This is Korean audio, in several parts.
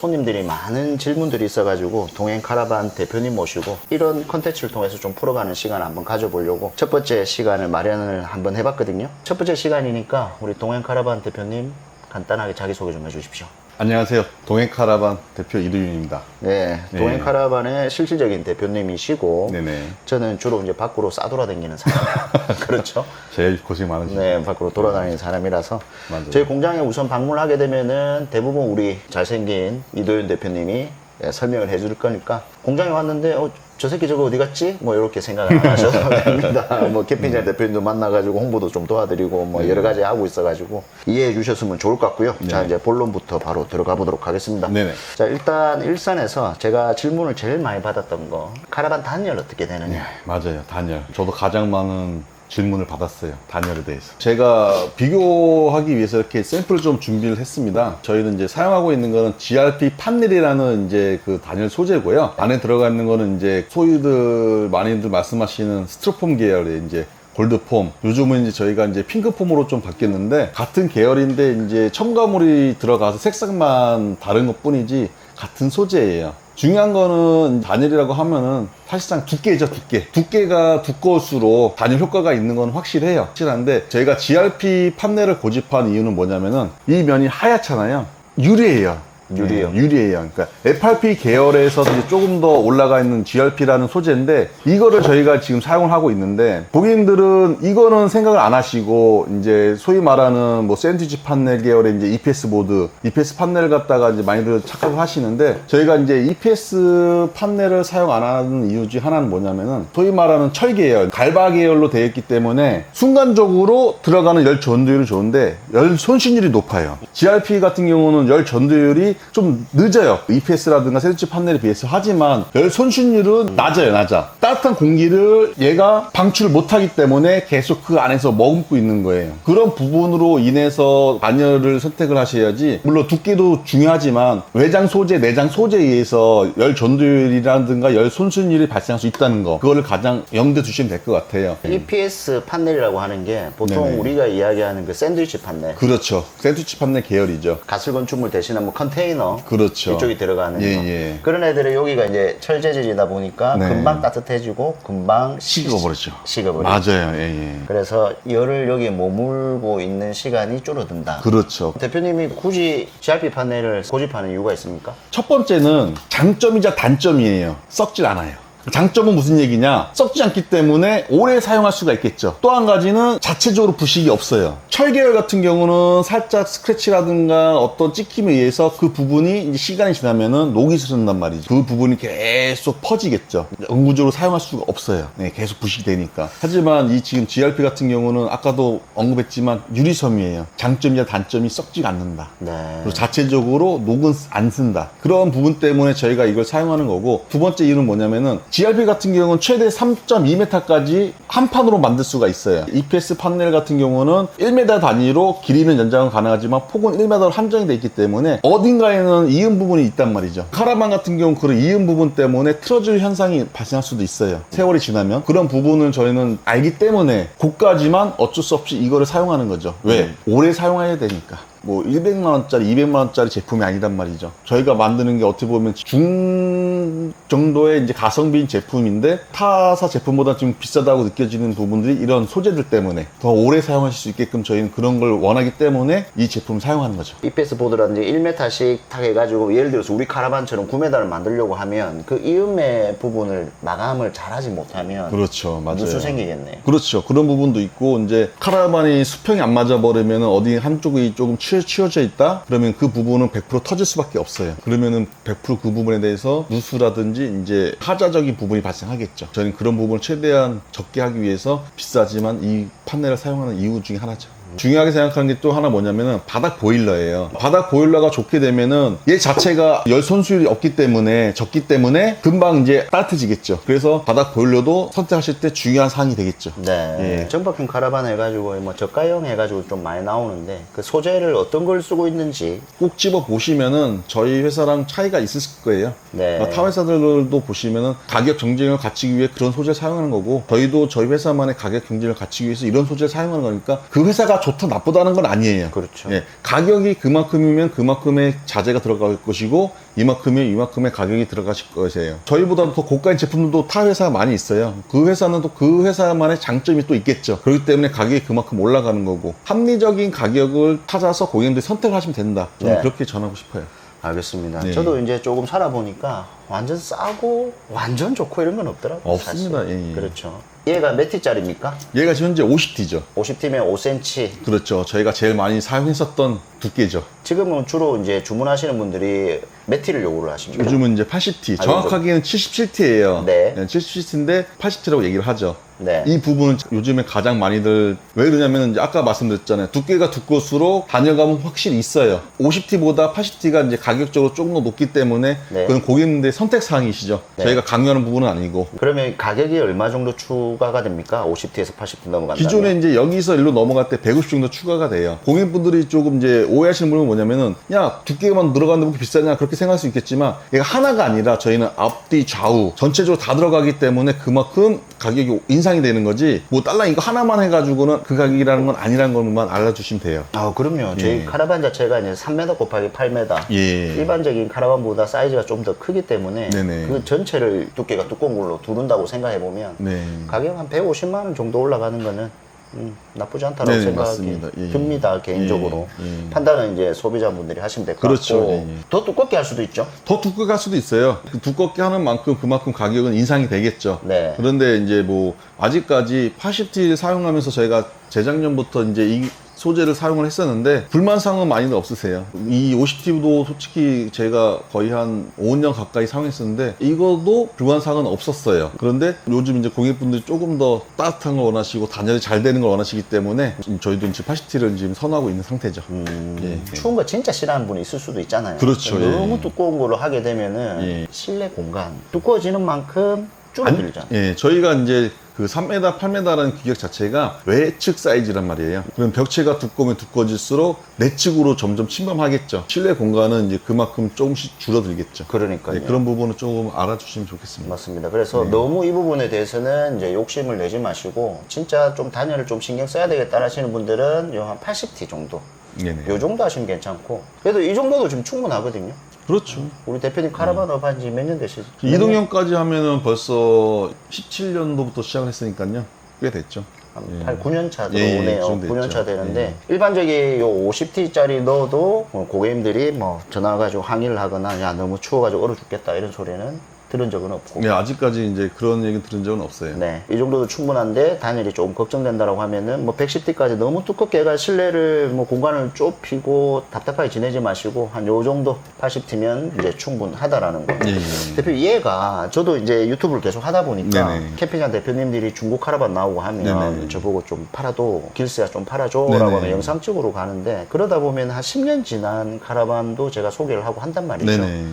손님들이 많은 질문들이 있어가지고 동행 카라반 대표님 모시고 이런 컨텐츠를 통해서 좀 풀어가는 시간을 한번 가져보려고 첫 번째 시간을 마련을 한번 해봤거든요. 첫 번째 시간이니까 우리 동행 카라반 대표님 간단하게 자기소개 좀 해주십시오. 안녕하세요. 동해카라반 대표 이두윤입니다. 네, 네. 동행 카라반의 실질적인 대표님이시고 네네. 저는 주로 이제 밖으로 싸돌아다니는 사람. 그렇죠. 제일 고생 많으시죠. 네, 밖으로 돌아다니는 사람이라서 맞아요. 저희 공장에 우선 방문하게 되면은 대부분 우리 잘생긴 이도윤 대표님이 예, 설명을 해줄 거니까 공장에 왔는데 어, 저 새끼 저거 어디 갔지? 뭐 이렇게 생각 안 하셔도 됩니다. 뭐 캠핑장 대표님도 만나가지고 홍보도 좀 도와드리고 뭐 여러 가지 하고 있어가지고 이해해 주셨으면 좋을 것 같고요. 자 이제 본론부터 바로 들어가 보도록 하겠습니다. 네네. 자 일단 일산에서 제가 질문을 제일 많이 받았던 거 카라반 단열 어떻게 되느냐? 네, 맞아요. 단열. 저도 가장 많은 질문을 받았어요. 단열에 대해서. 제가 비교하기 위해서 이렇게 샘플을 좀 준비를 했습니다. 저희는 이제 사용하고 있는 거는 GRP 판넬이라는 이제 그 단열 소재고요. 안에 들어가 있는 거는 이제 소유들 많이들 말씀하시는 스티로폼 계열의 이제 골드폼. 요즘은 이제 저희가 이제 핑크폼으로 좀 바뀌었는데 같은 계열인데 이제 첨가물이 들어가서 색상만 다른 것 뿐이지 같은 소재예요. 중요한 거는 단열이라고 하면은 사실상 두께죠, 두께. 두께가 두꺼울수록 단열 효과가 있는 건 확실해요. 확실한데 저희가 GRP 판넬을 고집한 이유는 뭐냐면은 이 면이 하얗잖아요. 유리예요. 유리요? 네, 유리예요. 그러니까 FRP 계열에서 이제 조금 더 올라가 있는 GRP라는 소재인데 이거를 저희가 지금 사용을 하고 있는데 고객님들은 이거는 생각을 안 하시고 이제 소위 말하는 뭐 샌드위치 판넬 계열의 이제 EPS 보드, EPS 판넬 갖다가 이제 많이들 착각을 하시는데 저희가 이제 EPS 판넬을 사용 안 하는 이유 중 하나는 뭐냐면은 소위 말하는 철 계열, 갈바 계열로 되어 있기 때문에 순간적으로 들어가는 열 전도율이 좋은데 열 손실률이 높아요. GRP 같은 경우는 열 전도율이 좀 늦어요. EPS라든가 샌드위치 판넬에 비해서 하지만 열 손실률은 낮아요, 낮아. 따뜻한 공기를 얘가 방출을 못하기 때문에 계속 그 안에서 머금고 있는 거예요. 그런 부분으로 인해서 단열을 선택을 하셔야지 물론 두께도 중요하지만 외장 소재, 내장 소재에 의해서 열 전도율이라든가 열 손실률이 발생할 수 있다는 거 그거를 가장 염두에 두시면 될 것 같아요. EPS 판넬이라고 하는 게 보통 네네. 우리가 이야기하는 그 샌드위치 판넬, 그렇죠. 샌드위치 판넬 계열이죠. 가슬 건축물 대신에 뭐 컨테이너 그렇죠. 이쪽이 들어가는 예, 거. 예. 그런 애들은 여기가 이제 철재질이다 보니까 네. 금방 따뜻해지고 금방 식어버리죠. 식어버리죠. 맞아요. 예, 예. 그래서 열을 여기에 머물고 있는 시간이 줄어든다. 그렇죠. 대표님이 굳이 GRP 판넬을 고집하는 이유가 있습니까? 첫 번째는 장점이자 단점이에요. 썩질 않아요. 장점은 무슨 얘기냐? 썩지 않기 때문에 오래 사용할 수가 있겠죠. 또 한 가지는 자체적으로 부식이 없어요. 철 계열 같은 경우는 살짝 스크래치라든가 어떤 찍힘에 의해서 그 부분이 이제 시간이 지나면은 녹이 슬는단 말이죠. 그 부분이 계속 퍼지겠죠. 영구적으로 사용할 수가 없어요. 네, 계속 부식이 되니까. 하지만 이 지금 GRP 같은 경우는 아까도 언급했지만 유리섬이에요. 장점이자 단점이 썩지가 않는다. 네. 그리고 자체적으로 녹은 안 쓴다. 그런 부분 때문에 저희가 이걸 사용하는 거고 두 번째 이유는 뭐냐면은 GRP 같은 경우는 최대 3.2m까지 한 판으로 만들 수가 있어요. EPS 판넬 같은 경우는 1m 단위로 길이는 연장은 가능하지만 폭은 1m로 한정이 돼 있기 때문에 어딘가에는 이음 부분이 있단 말이죠. 카라반 같은 경우 그런 이음 부분 때문에 틀어질 현상이 발생할 수도 있어요. 세월이 지나면 그런 부분을 저희는 알기 때문에 고가지만 어쩔 수 없이 이거를 사용하는 거죠. 왜? 오래 사용해야 되니까. 뭐 100만 원짜리, 200만 원짜리 제품이 아니란 말이죠. 저희가 만드는 게 어떻게 보면 중 정도의 이제 가성비인 제품인데 타사 제품보다 좀 비싸다고 느껴지는 부분들이 이런 소재들 때문에 더 오래 사용하실 수 있게끔 저희는 그런 걸 원하기 때문에 이 제품을 사용하는 거죠. EPS 보드라든지 1m씩 탁 해가지고 예를 들어서 우리 카라반처럼 9m를 만들려고 하면 그 이음의 부분을 마감을 잘하지 못하면 그렇죠. 맞아요. 누수 생기겠네요. 그렇죠. 그런 부분도 있고 이제 카라반이 수평이 안 맞아 버리면 어디 한쪽이 조금 치워, 치워져 있다 그러면 그 부분은 100% 터질 수밖에 없어요. 그러면은 100%그 부분에 대해서 누수라든지 이제 하자적인 부분이 발생하겠죠. 저는 그런 부분을 최대한 적게 하기 위해서 비싸지만 이 판넬을 사용하는 이유 중에 하나죠. 중요하게 생각하는 게 또 하나 뭐냐면은 바닥 보일러예요. 바닥 보일러가 좋게 되면은 얘 자체가 열 손수율이 없기 때문에 적기 때문에 금방 이제 따뜻해지겠죠. 그래서 바닥 보일러도 선택하실 때 중요한 사항이 되겠죠. 네. 예. 정박형 카라반 해가지고 뭐 저가형 해가지고 좀 많이 나오는데 그 소재를 어떤 걸 쓰고 있는지 꼭 집어 보시면은 저희 회사랑 차이가 있을 거예요. 네. 어, 타 회사들도 보시면은 가격 경쟁을 갖추기 위해 그런 소재 를 사용하는 거고 저희도 저희 회사만의 가격 경쟁을 갖추기 위해서 이런 소재를 사용하는 거니까 그 회사가 다 좋다 나쁘다는 건 아니에요. 그렇죠. 예, 가격이 그만큼이면 그만큼의 자재가 들어갈 것이고 이만큼이면 이만큼의 가격이 들어가실 것이에요. 저희보다 더 고가인 제품들도 타 회사가 많이 있어요. 그 회사는 또 그 회사만의 장점이 또 있겠죠. 그렇기 때문에 가격이 그만큼 올라가는 거고 합리적인 가격을 찾아서 고객님들이 선택하시면 된다. 저는 네. 그렇게 전하고 싶어요. 알겠습니다. 네. 저도 이제 조금 살아보니까 완전 싸고 완전 좋고 이런 건 없더라고요. 없습니다. 예, 예. 그렇죠. 얘가 몇 T짜리입니까? 얘가 지금 현재 50T죠. 50T면 5cm. 그렇죠. 저희가 제일 많이 사용했었던 두께죠. 지금은 주로 이제 주문하시는 분들이 몇 T를 요구를 하십니까? 요즘은 이제 80T. 아, 정확하게는 77T예요. 네. 77T인데 80T라고 얘기를 하죠. 네. 이 부분은 요즘에 가장 많이들 왜 그러냐면 이제 아까 말씀드렸잖아요. 두께가 두꺼울수록 단열감은 확실히 있어요. 50T보다 80T가 이제 가격적으로 조금 더 높기 때문에 네. 그건 고객님들의 선택 사항이시죠. 네. 저희가 강요하는 부분은 아니고. 그러면 가격이 얼마 정도 추가가 됩니까? 50T에서 80T 넘어간다면? 기존에 이제 여기서 일로 넘어갈 때 150 정도 추가가 돼요. 고객분들이 조금 이제 오해하시는 부분은 뭐냐면은 야 두께만 늘어가는데 왜 이렇게 비싸냐 그렇게 생각할 수 있겠지만 얘가 하나가 아니라 저희는 앞뒤 좌우 전체적으로 다 들어가기 때문에 그만큼 가격이 인상 이 되는 거지 뭐 달러 이거 하나만 해가지고는 그 가격이라는 건 아니라는 것만 알아주시면 돼요. 아, 그럼요. 저희 예. 카라반 자체가 이제 3m 곱하기 8m. 예. 일반적인 카라반보다 사이즈가 좀 더 크기 때문에 네네. 그 전체를 두께가 두꺼운 걸로 두른다고 생각해 보면 네. 가격 한 150만 원 정도 올라가는 거는 음, 나쁘지 않다고 네네, 생각이. 예, 예. 듭니다 개인적으로 예, 예. 판단은 이제 소비자분들이 하시면 될것 그렇죠. 같고 예, 예. 더 두껍게 할 수도 있죠 더 두껍게 할 수도 있어요. 그 두껍게 하는 만큼 그만큼 가격은 인상이 되겠죠. 네. 그런데 이제 뭐 아직까지 80T를 사용하면서 저희가 재작년부터 이제 이 소재를 사용을 했었는데 불만사항은 많이들 없으세요. 이 50T도 솔직히 제가 거의 한 5년 가까이 사용했었는데 이거도 불만사항은 없었어요. 그런데 요즘 이제 고객분들이 조금 더 따뜻한 걸 원하시고 단열이 잘 되는 걸 원하시기 때문에 저희도 지금 80T를 지금 선호하고 있는 상태죠. 음, 예. 추운 거 진짜 싫어하는 분이 있을 수도 있잖아요 그렇죠, 너무 예. 두꺼운 걸로 하게 되면은 예. 실내 공간 두꺼워지는 만큼 줄어들잖아요 예, 저희가 이제 그 3m, 8m라는 규격 자체가 외측 사이즈란 말이에요. 그럼 벽체가 두꺼우면 두꺼워질수록 내측으로 점점 침범하겠죠. 실내 공간은 이제 그만큼 조금씩 줄어들겠죠. 그러니까요 네, 그런 부분은 조금 알아주시면 좋겠습니다. 맞습니다. 그래서 네. 너무 이 부분에 대해서는 이제 욕심을 내지 마시고 진짜 좀 단열을 좀 신경 써야 되겠다 하시는 분들은 요 한 80T 정도 네네. 요 정도 하시면 괜찮고 그래도 이 정도도 지금 충분하거든요. 그렇죠. 우리 대표님 카라반 업 한 지 몇 년 되시죠? 이동형까지 하면은 벌써 17년도부터 시작을 했으니까요. 꽤 됐죠. 한 8, 9년 차 예, 예, 들어오네요. 그 정도 9년 됐죠. 차 되는데 일반적인 요 50T짜리 넣어도 뭐 고객님들이 뭐 전화 가지고 항의를 하거나 야 너무 추워 가지고 얼어 죽겠다 이런 소리는 들은 적은 없고 네, 아직까지 이제 그런 얘기 들은 적은 없어요. 네, 이 정도도 충분한데 단열이 조금 걱정된다라고 하면은 뭐 110T까지 너무 두껍게 해가 실내를 뭐 공간을 좁히고 답답하게 지내지 마시고 한 요 정도 80T면 이제 충분하다라는 거. 예, 예. 대표 얘가 저도 이제 유튜브를 계속 하다 보니까 네네. 캠핑장 대표님들이 중고 카라반 나오고 하면 네네. 저보고 좀 팔아도 길스야 좀 팔아줘라고 네네. 하면 영상 찍으러 가는데 그러다 보면 한 10년 지난 카라반도 제가 소개를 하고 한단 말이죠. 네네.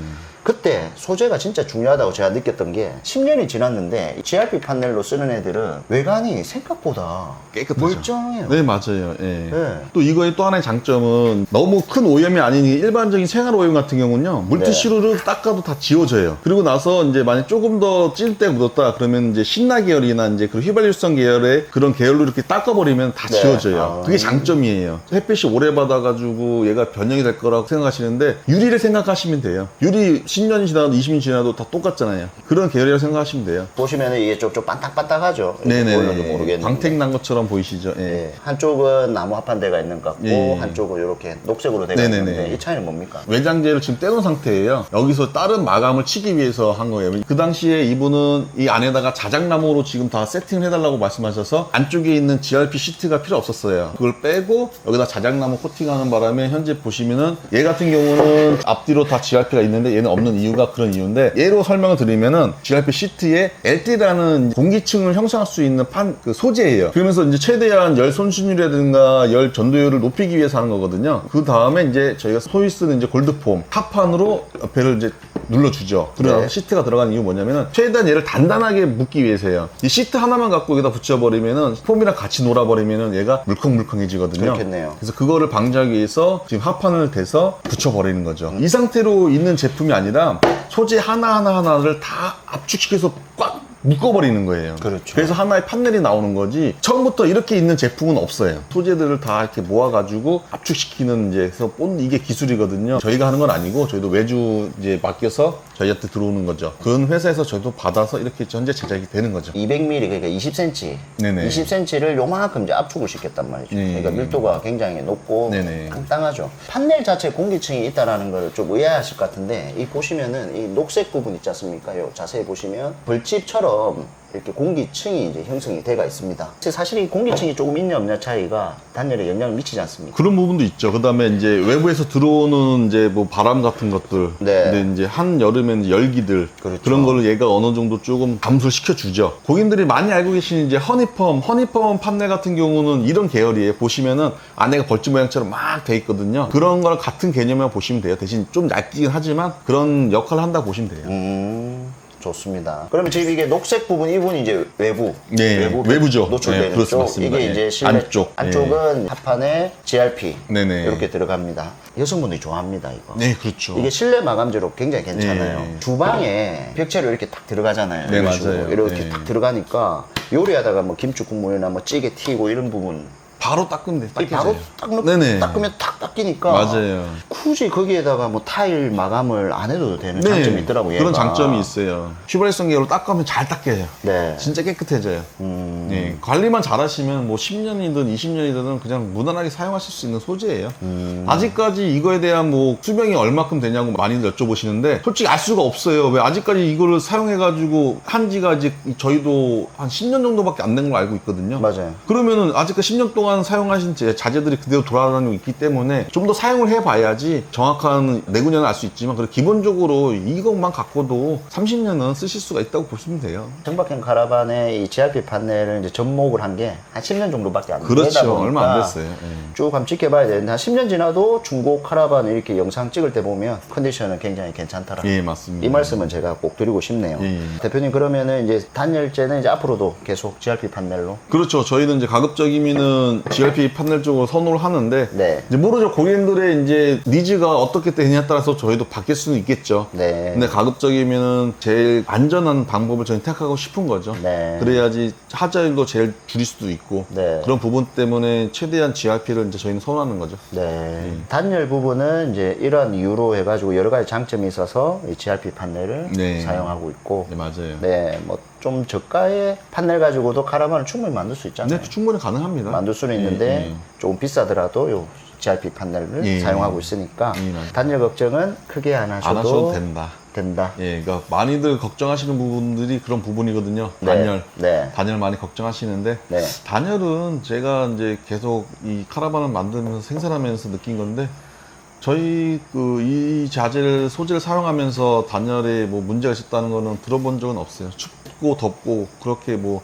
그때 소재가 진짜 중요하다고 제가 느꼈던 게 10년이 지났는데 GRP 판넬로 쓰는 애들은 외관이 생각보다 깨끗하죠. 멀쩡해요. 네, 맞아요. 예. 네. 또 이거의 또 하나의 장점은 너무 큰 오염이 아닌 이 일반적인 생활 오염 같은 경우는요. 물티슈로 닦아도 다 지워져요. 그리고 나서 이제 만약 조금 더 찔때 묻었다 그러면 이제 신나 계열이나 이제 그 휘발유성 계열의 그런 계열로 이렇게 닦아버리면 다 네. 지워져요. 아. 그게 장점이에요. 햇빛이 오래 받아가지고 얘가 변형이 될 거라고 생각하시는데 유리를 생각하시면 돼요. 유리 10년이 지나도 20년이 지나도 다 똑같잖아요. 그런 계열이라고 생각하시면 돼요. 보시면 이게 좀, 좀 반딱반딱하죠. 모르겠는데. 광택 난 것처럼 보이시죠? 예. 예, 한쪽은 나무 합판대가 있는 것 같고 예. 한쪽은 이렇게 녹색으로 되어. 있는데 이 차이는 뭡니까? 외장재를 지금 떼놓은 상태예요. 여기서 다른 마감을 치기 위해서 한 거예요. 그 당시에 이분은 이 안에다가 자작나무로 지금 다 세팅을 해달라고 말씀하셔서 안쪽에 있는 GRP 시트가 필요 없었어요. 그걸 빼고 여기다 자작나무 코팅하는 바람에 현재 보시면은 얘 같은 경우는 앞뒤로 다 GRP가 있는데 얘는 없는 이유가 그런 이유인데 얘로 설명을 드리면은 GRP 시트에 LD라는 공기층을 형성할 수 있는 판 그 소재예요. 그러면서 이제 최대한 열 손실률이라든가 열 전도율을 높이기 위해서 하는 거거든요. 그 다음에 이제 저희가 소위 쓰는 이제 골드폼 합판으로 옆에를 이제 눌러주죠. 그러고 네. 시트가 들어간 이유 뭐냐면은 최대한 얘를 단단하게 묶기 위해서요. 이 시트 하나만 갖고 여기다 붙여버리면은 폼이랑 같이 놀아버리면은 얘가 물컹물컹해지거든요. 그렇겠네요. 그래서 그거를 방지하기 위해서 지금 합판을 대서 붙여버리는 거죠. 이 상태로 있는 제품이 아니라 소재 하나하나 하나를 다 압축시켜서 꽉 묶어버리는 거예요. 그렇죠. 그래서 하나의 판넬이 나오는 거지 처음부터 이렇게 있는 제품은 없어요. 소재들을 다 이렇게 모아가지고 압축시키는 이제 그래서 본 이게 기술이거든요. 저희가 하는 건 아니고 저희도 외주 이제 맡겨서 저희한테 들어오는 거죠. 그런 회사에서 저희도 받아서 이렇게 현재 제작이 되는 거죠. 200mm 그러니까 20cm, 네네. 20cm를 요만큼 이제 압축을 시켰단 말이죠. 네. 그러니까 밀도가 굉장히 높고 네네. 땅땅하죠. 판넬 자체 공기층이 있다라는 걸 좀 의아하실 것 같은데 이 보시면은 이 녹색 부분 있지 않습니까? 요 자세히 보시면 벌집처럼 이렇게 공기층이 이제 형성이 돼가 있습니다. 사실 이 공기층이 조금 있냐 없냐 차이가 단열에 영향을 미치지 않습니까? 그런 부분도 있죠. 그 다음에 이제 외부에서 들어오는 이제 뭐 바람 같은 것들. 네. 근데 이제 한 여름에는 열기들. 그렇죠. 런 거를 얘가 어느 정도 조금 감소를 시켜 주죠. 고객님들이 많이 알고 계시는 이제 허니펌, 허니펌 판넬 같은 경우는 이런 계열이에요. 보시면은 안에가 벌집 모양처럼 막 돼 있거든요. 그런 거랑 같은 개념이라고 보시면 돼요. 대신 좀 얇긴 하지만 그런 역할을 한다고 보시면 돼요. 음, 좋습니다. 그러면 지금 이게 녹색 부분 이 부분이 이제 외부, 네, 외부 외부죠. 노출되는 네, 그렇습니다. 쪽. 맞습니다. 이게 네. 이제 실내 안쪽. 안쪽은 합판에 GRP 네네. 이렇게 들어갑니다. 여성분들이 좋아합니다 이거. 네, 그렇죠. 이게 실내 마감재로 굉장히 괜찮아요. 네. 주방에 벽체로 이렇게 딱 들어가잖아요. 네, 이런 식으로. 맞아요. 이렇게 네. 딱 들어가니까 요리하다가 뭐 김치 국물이나 뭐 찌개 튀고 이런 부분 바로 닦으면 돼. 이 바로 딱 넣, 네네. 닦으면 탁 닦이니까 맞아요. 굳이 거기에다가 뭐 타일 마감을 안 해도 되는 장점이 있더라고요. 네. 그런. 장점이 있어요. 휘발성 계열로 닦으면 잘 닦여요. 네. 진짜 깨끗해져요. 음. 네, 관리만 잘하시면 뭐 10년이든 20년이든 그냥 무난하게 사용하실 수 있는 소재예요. 음. 아직까지 이거에 대한 뭐 수명이 얼마큼 되냐고 많이들 여쭤보시는데 솔직히 알 수가 없어요. 왜 아직까지 이거를 사용해가지고 한 지가 이제 저희도 한 10년 정도밖에 안 된걸 알고 있거든요. 맞아요. 그러면은 아직까지 10년 동안 사용하신 제 자재들이 그대로 돌아다니고 있기 때문에 좀 더 사용을 해봐야지 정확한 내구년을 알 수 있지만 그래 기본적으로 이것만 갖고도 30년은 쓰실 수가 있다고 보시면 돼요. 정박형 카라반의 이 GRP 판넬을 이제 접목을 한 게 한 10년 정도밖에 안 되다 그렇죠. 보니까 얼마 안 됐어요. 예. 쭉 한번 지켜봐야 되는데 한 10년 지나도 중고 카라반 이렇게 영상 찍을 때 보면 컨디션은 굉장히 괜찮더라. 예, 맞습니다. 이 말씀은 제가 꼭 드리고 싶네요. 예, 예. 대표님 그러면은 이제 단열재는 이제 앞으로도 계속 GRP 판넬로 그렇죠. 저희는 이제 가급적이면은 GRP 판넬 쪽으로 선호를 하는데 네. 이제 모르죠. 고객님들의 이제 니즈가 어떻게 되느냐에 따라서 저희도 바뀔 수는 있겠죠. 네. 근데 가급적이면은 제일 안전한 방법을 저희 택하고 싶은 거죠. 네. 그래야지 하자 율도 제일 줄일 수도 있고 네. 그런 부분 때문에 최대한 GRP를 이제 저희는 선호하는 거죠. 네. 단열 부분은 이제 이러한 이유로 해가지고 여러 가지 장점이 있어서 이 GRP 판넬을 네. 사용하고 있고 네, 맞아요. 네, 뭐 좀 저가의 판넬 가지고도 카라반을 충분히 만들 수 있잖아요. 네, 충분히 가능합니다. 만들 수는 예, 있는데 예. 조금 비싸더라도 요 GRP 판넬을 예. 사용하고 있으니까 예. 단열 걱정은 크게 안 하셔도, 안 하셔도 된다. 된다. 예, 그러니까 많이들 걱정하시는 부분들이 그런 부분이거든요. 네. 단열. 네. 단열 많이 걱정하시는데 네. 단열은 제가 이제 계속 이 카라반을 만들면서 생산하면서 느낀 건데 저희 그 이 자재를 소재를 사용하면서 단열에 뭐 문제가 있었다는 거는 들어본 적은 없어요. 춥고 덥고 그렇게 뭐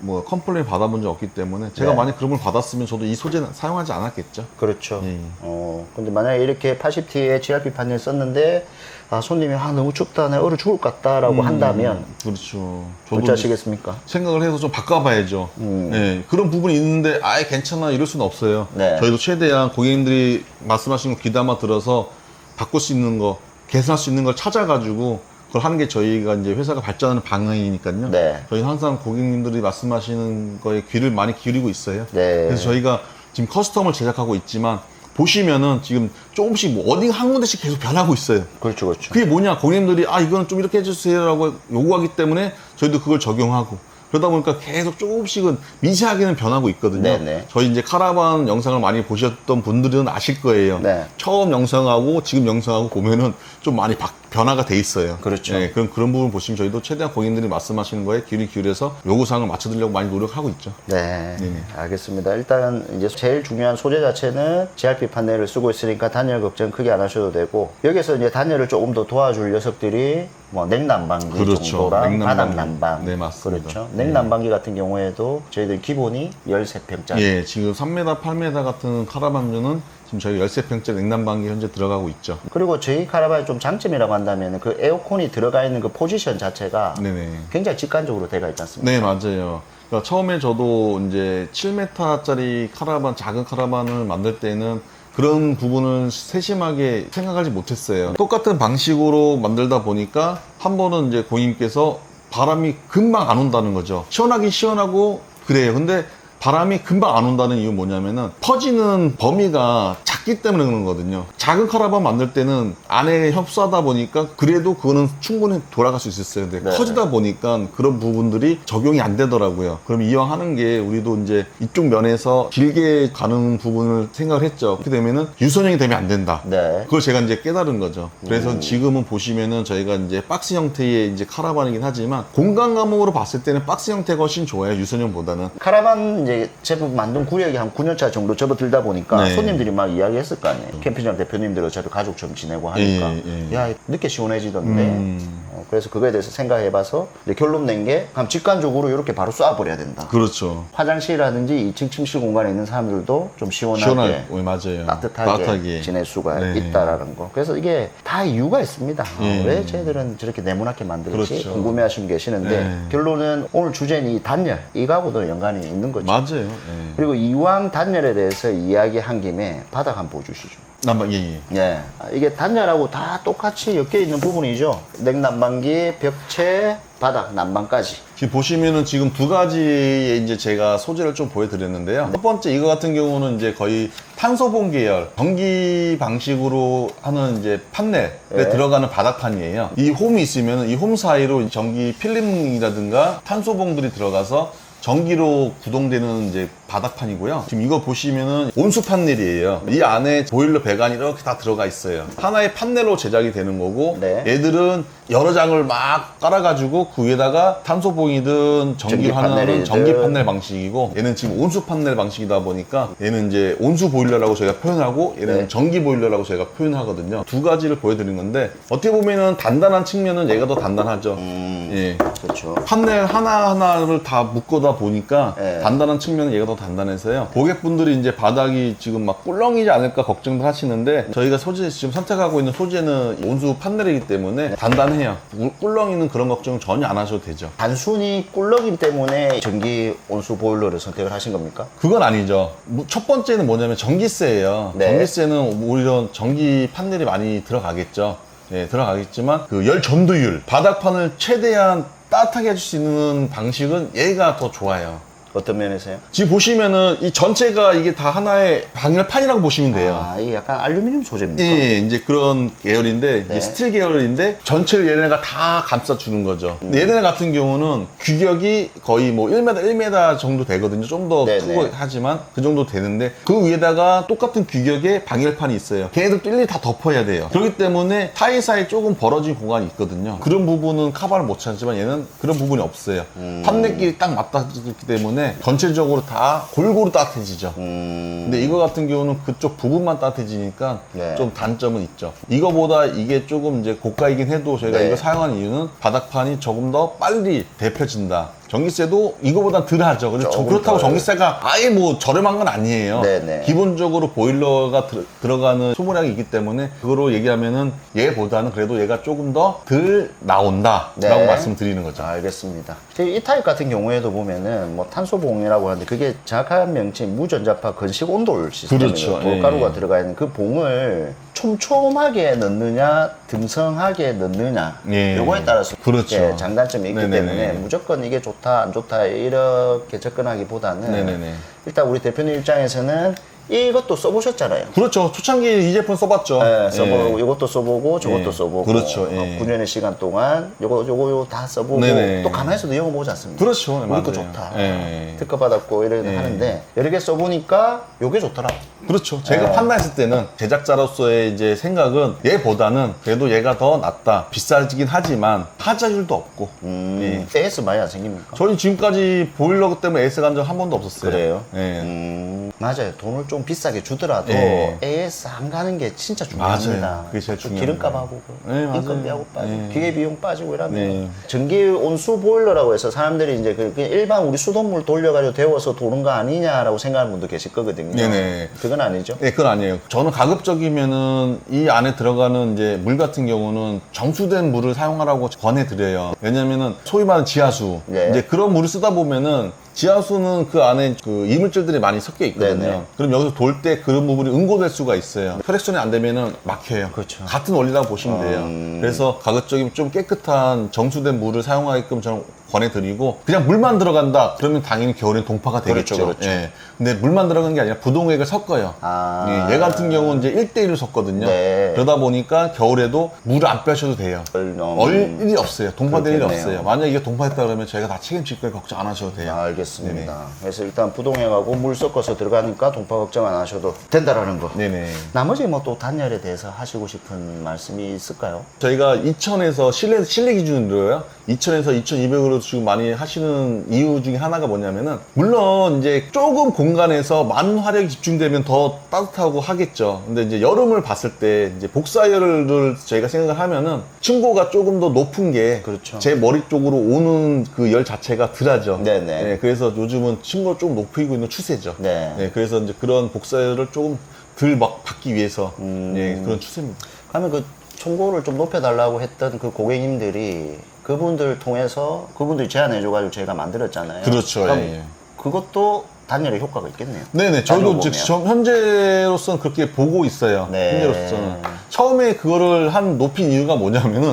뭐 컴플레인 받아본 적 없기 때문에 제가 네. 만약 그런 걸 받았으면 저도 이 소재는 사용하지 않았겠죠. 그렇죠. 예. 어, 근데 만약에 이렇게 80T에 GRP 판넬 썼는데 아, 손님이 아, 너무 춥다. 나 얼어 죽을 것 같다라고 한다면 그렇죠. 저도 어찌하시겠습니까? 생각을 해서 좀 바꿔봐야죠. 음. 예, 그런 부분이 있는데 아예 괜찮아 이럴 수는 없어요. 네. 저희도 최대한 고객님들이 말씀하신 거 귀담아 들어서 바꿀 수 있는 거, 개선할 수 있는 걸 찾아가지고 그걸 하는 게 저희가 이제 회사가 발전하는 방향이니까요. 네. 저희는 항상 고객님들이 말씀하시는 거에 귀를 많이 기울이고 있어요. 네. 그래서 저희가 지금 커스텀을 제작하고 있지만 보시면은 지금 조금씩 뭐 어디 한 군데씩 계속 변하고 있어요. 그렇죠, 그렇죠. 그게 뭐냐 고객님들이 아 이거는 좀 이렇게 해주세요라고 요구하기 때문에 저희도 그걸 적용하고 그러다 보니까 계속 조금씩은 미세하게는 변하고 있거든요. 네네. 저희 이제 카라반 영상을 많이 보셨던 분들은 아실 거예요. 네. 처음 영상하고 지금 영상하고 보면은 좀 많이 바- 변화가 돼 있어요. 그렇죠. 네, 그런 그런 부분 보시면 저희도 최대한 고객님들이 말씀하시는 거에 귀를 기울여서 요구사항을 맞춰드리려고 많이 노력하고 있죠. 네, 네네. 알겠습니다. 일단 이제 제일 중요한 소재 자체는 GRP 판넬을 쓰고 있으니까 단열 걱정 크게 안 하셔도 되고 여기서 이제 단열을 조금 더 도와줄 녀석들이 뭐 냉난방기 그렇죠. 정도랑 냉난방기. 바닥 난방. 네, 맞습니다. 그렇죠. 냉난방기 같은 경우에도 저희들 기본이 13평짜리. 예, 지금 3m, 8m 같은 카라반류는 지금 저희 13평짜리 냉난방기 현재 들어가고 있죠. 그리고 저희 카라반의 좀 장점이라고 한다면 그 에어컨이 들어가 있는 그 포지션 자체가 네네. 굉장히 직관적으로 되어 있지 않습니까? 네, 맞아요. 그러니까 처음에 저도 이제 7m짜리 카라반, 작은 카라반을 만들 때는 그런 부분을 세심하게 생각하지 못했어요. 똑같은 방식으로 만들다 보니까 한 번은 이제 고객님께서 바람이 금방 안 온다는 거죠. 시원하긴 시원하고 그래요. 근데 바람이 금방 안 온다는 이유는 뭐냐면은 퍼지는 범위가 작기 때문에 그런 거거든요. 작은 카라반 만들 때는 안에 협소하다 보니까 그래도 그거는 충분히 돌아갈 수 있었어요. 근데 네. 커지다 보니까 그런 부분들이 적용이 안 되더라고요. 그럼 이왕 하는 게 우리도 이제 이쪽 면에서 길게 가는 부분을 생각을 했죠. 그렇게 되면은 유선형이 되면 안 된다. 네. 그걸 제가 이제 깨달은 거죠. 그래서 음. 지금은 보시면은 저희가 이제 박스 형태의 이제 카라반이긴 하지만 공간 감옥으로 봤을 때는 박스 형태가 훨씬 좋아요. 유선형보다는. 카라반 이제 제품 만든 구력이 한 9년차 정도 접어들다 보니까 네. 손님들이 막 이야기 했을 거 아니에요. 캠핑장 대표님들 어차피 가족처럼 지내고 하니까 예, 예. 야 늦게 시원해지던데. 음. 어, 그래서 그거에 대해서 생각해봐서 이제 결론 낸 게 그럼 직관적으로 이렇게 바로 쏴버려야 된다. 그렇죠. 화장실이라든지 2층 침실 공간에 있는 사람들도 좀 시원하게 시원하게. 어, 맞아요. 따뜻하게, 지낼 수가 네. 있다라는 거. 그래서 이게 다 이유가 있습니다. 어, 예. 왜 쟤들은 저렇게 네모나게 만들지? 그렇죠. 궁금해하시는 분 계시는데 네. 결론은 오늘 주제는 이 단열 이거하고도 연관이 있는 거죠. 맞아요. 예. 그리고 이왕 단열에 대해서 이야기한 김에 바닥 한번 보여주시죠. 난방, 예, 예. 예, 이게 단열하고 다 똑같이 엮여 있는 부분이죠. 냉난방기, 벽체, 바닥, 난방까지. 지금 보시면은 지금 두 가지의 이제 제가 소재를 좀 보여드렸는데요. 첫 번째 이거 같은 경우는 이제 거의 탄소봉 계열 전기 방식으로 하는 이제 판넬에 네. 들어가는 바닥판이에요. 이 홈이 있으면 이 홈 사이로 전기 필름이라든가 탄소봉들이 들어가서 전기로 구동되는 이제 바닥판이고요. 지금 이거 보시면은 온수 판넬이에요. 이 안에 보일러 배관이 이렇게 다 들어가 있어요. 하나의 판넬로 제작이 되는 거고 네. 얘들은 여러 장을 막 깔아가지고 그 위에다가 탄소봉이든 전기 전기를 하는 판넬이든. 전기 판넬 방식이고 얘는 지금 온수 판넬 방식이다 보니까 얘는 이제 온수 보일러라고 저희가 표현하고 얘는 네. 전기 보일러라고 저희가 표현하거든요. 두 가지를 보여드린 건데 어떻게 보면은 단단한 측면은 얘가 더 단단하죠. 음, 예. 그렇죠. 판넬 하나하나를 다 묶어다 보니까 네. 단단한 측면은 얘가 더 단단해서요. 고객분들이 이제 바닥이 지금 막 꿀렁이지 않을까 걱정들 하시는데 저희가 소재 지금 선택하고 있는 소재는 온수 판넬이기 때문에 단단해요. 꿀- 꿀렁이는 그런 걱정 전혀 안 하셔도 되죠. 단순히 꿀러기 때문에 전기 온수 보일러를 선택을 하신 겁니까? 그건 아니죠. 뭐 첫 번째는 뭐냐면 전기세예요. 네. 전기세는 오히려 전기 판넬이 많이 들어가겠죠. 예, 들어가겠지만 그 열 전도율, 바닥판을 최대한 따뜻하게 해줄 수 있는 방식은 얘가 더 좋아요. 어떤 면에서요? 지금 보시면은 이 전체가 이게 다 하나의 방열판이라고 보시면 돼요. 아, 이게 약간 알루미늄 소재입니까? 예, 예, 이제 그런 계열인데 이제 네. 스틸 계열인데 전체를 얘네가 다 감싸주는 거죠. 음. 얘네 같은 경우는 규격이 거의 뭐 1m, 1m 정도 되거든요. 좀 더 네, 크고 네. 하지만 그 정도 되는데 그 위에다가 똑같은 규격의 방열판이 있어요. 걔네들도 일일이 다 덮어야 돼요. 그렇기 때문에 사이사이 조금 벌어진 공간이 있거든요. 그런 부분은 카바를 못 찾지만 얘는 그런 부분이 없어요. 음. 판넬끼리 딱 맞닿기 때문에 전체적으로 다 골고루 따뜻해지죠. 음, 근데 이거 같은 경우는 그쪽 부분만 따뜻해지니까 네. 좀 단점은 있죠. 이거보다 이게 조금 이제 고가이긴 해도 저희가 네. 이거 사용한 이유는 바닥판이 조금 더 빨리 데펴진다. 전기세도 이거보단 덜 하죠. 근데 저- 조금 그렇다고 덜. 전기세가 아예 뭐 저렴한 건 아니에요. 네네. 기본적으로 보일러가 들, 들어가는 소모량이 있기 때문에 그거로 얘기하면은 얘보다는 그래도 얘가 조금 더 덜 나온다라고 네. 말씀드리는 거죠. 알겠습니다. 지금 이 타입 같은 경우에도 보면은 뭐 탄소봉이라고 하는데 그게 정확한 명칭 무전자파 건식 온돌 시스템이에요. 그렇죠. 돌가루가 예. 들어가 있는 그 봉을 촘촘하게 넣느냐 듬성하게 넣느냐 예. 요거에 따라서 그렇죠. 예, 장단점이 있기 네네네. 때문에 무조건 이게 좋다 안 좋다 이렇게 접근하기보다는 네네네. 일단 우리 대표님 입장에서는 이것도 써보셨잖아요. 그렇죠. 초창기 이 제품 써봤죠. 예, 써보고 예. 이것도 써보고 저것도 예, 써보고 그렇죠, 어, 예. 9년의 시간 동안 요거 요거 요거 다 써보고 네네. 또 가만히서도 영어 보지 않습니까? 그렇죠. 우리 맞아요. 거 좋다. 예. 특허 받았고 이래 예. 하는데 여러 개 써보니까 요게 좋더라. 그렇죠. 제가 네. 판단했을 때는 제작자로서의 이제 생각은 얘보다는 그래도 얘가 더 낫다. 비싸지긴 하지만 하자율도 없고. 음, 예. AS 많이 안 생깁니까? 저희 지금까지 보일러 때문에 에이스 간 적 한 번도 없었어요. 그래요? 예. 음, 맞아요. 돈을 좀 비싸게 주더라도 예. AS 안 가는 게 진짜 중요합니다. 맞아요. 그게 제일 그 중요한 기름값하고 그 네, 맞아요. 인건비하고 빠지고 네. 기계 비용 빠지고 이러면 네. 전기 온수 보일러라고 해서 사람들이 이제 그 그냥 일반 우리 수돗물 돌려가지고 데워서 도는 거 아니냐라고 생각하는 분도 계실 거거든요. 네네. 그건 건 아니죠. 네, 그건 아니에요. 저는 가급적이면은 이 안에 들어가는 이제 물 같은 경우는 정수된 물을 사용하라고 권해드려요. 왜냐면은 소위 말하는 지하수. 네. 이제 그런 물을 쓰다 보면은 지하수는 그 안에 그 이물질들이 많이 섞여 있거든요. 네네. 그럼 여기서 돌 때 그런 부분이 응고될 수가 있어요. 혈액순이 안 되면은 막혀요. 그렇죠. 같은 원리라고 보시면 돼요. 음. 그래서 가급적이면 좀 깨끗한 정수된 물을 사용하게끔 저는 권해드리고 그냥 물만 들어간다 그러면 당연히 겨울엔 동파가 되겠죠. 그렇죠, 그렇죠. 예. 근데 물만 들어가는 게 아니라 부동액을 섞어요. 아. 예, 얘 같은 경우는 이제 1대1로 섞거든요. 네. 그러다 보니까 겨울에도 물을 안 빼셔도 돼요. 얼- 얼 일이 없어요. 동파될 일이 그렇겠네요. 없어요. 만약 이게 동파했다 그러면 저희가 다 책임질 거예요. 걱정 안 하셔도 돼요. 아, 알겠습니다. 그래서 일단 부동액하고 물 섞어서 들어가니까 동파 걱정 안 하셔도 된다라는 거. 네네. 나머지 뭐 또 단열에 대해서 하시고 싶은 말씀이 있을까요? 저희가 2천에서 실내, 실내 기준으로요. 2천에서 2,200으로 지금 많이 하시는 이유 중에 하나가 뭐냐면은, 물론 이제 조금 공간에서 많은 화력이 집중되면 더 따뜻하고 하겠죠. 근데 이제 여름을 봤을 때 이제 복사열을 저희가 생각을 하면은 층고가 조금 더 높은 게 그렇죠. 제 머리 쪽으로 오는 그 열 자체가 덜하죠. 네네. 네, 그래서 요즘은 층고를 조금 높이고 있는 추세죠. 네. 그래서 이제 그런 복사열을 조금 덜 막 받기 위해서 음. 예, 그런 추세입니다. 그러면 그 총고를 좀 높여달라고 했던 그 고객님들이 그분들 통해서 그분들이 제안해줘가지고 저희가 만들었잖아요. 그렇죠, 예, 예. 그것도 단열에 효과가 있겠네요. 네네, 저희도 저- 현재로서는 그렇게 보고 있어요. 네. 현재로서는. 처음에 그거를 한 높인 이유가 뭐냐면은,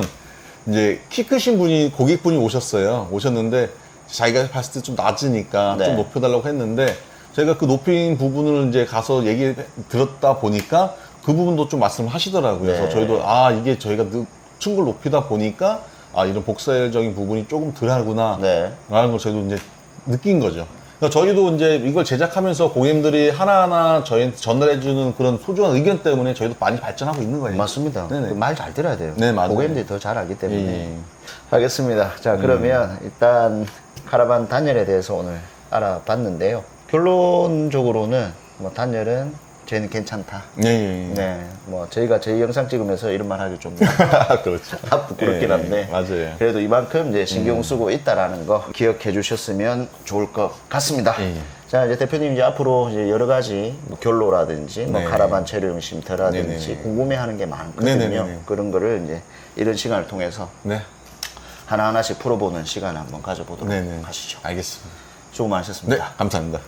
이제 키 크신 분이, 고객분이 오셨어요. 오셨는데, 자기가 봤을 때 좀 낮으니까 네. 좀 높여달라고 했는데, 저희가 그 높인 부분을 이제 가서 얘기 들었다 보니까 그 부분도 좀 말씀을 하시더라고요. 그래서 네. 저희도, 아, 이게 저희가 느- 층고를 높이다 보니까, 아, 이런 복사열적인 부분이 조금 덜 하구나. 네. 라는 걸 저희도 이제 느낀 거죠. 그러니까 저희도 이제 이걸 제작하면서 고객님들이 하나하나 저희한테 전달해주는 그런 소중한 의견 때문에 저희도 많이 발전하고 있는 거예요. 맞습니다. 네네. 말잘 들어야 돼요. 네, 맞아요. 고객님들이 더 잘 알기 때문에. 예, 예. 알겠습니다. 자, 그러면 일단 카라반 단열에 대해서 오늘 알아봤는데요. 결론적으로는 뭐 단열은 저희는 괜찮다. 네, 예, 예. 네, 뭐 저희가 저희 영상 찍으면서 이런 말 하기 좀 그렇죠. 아, 부끄럽긴 예, 한데 맞아요. 그래도 이만큼 이제 신경 쓰고 있다라는 거 기억해 주셨으면 좋을 것 같습니다. 예, 예. 자 이제 대표님 이제 앞으로 이제 여러 가지 뭐 결로라든지 뭐 네. 카라반 체류 쉼터라든지 네 네. 궁금해하는 게 많거든요. 네네네 네. 그런 거를 이제 이런 시간을 통해서 네. 하나 하나씩 풀어보는 시간을 한번 가져보도록 네 네. 하시죠. 알겠습니다. 수고 네, 많으셨습니다. 감사합니다.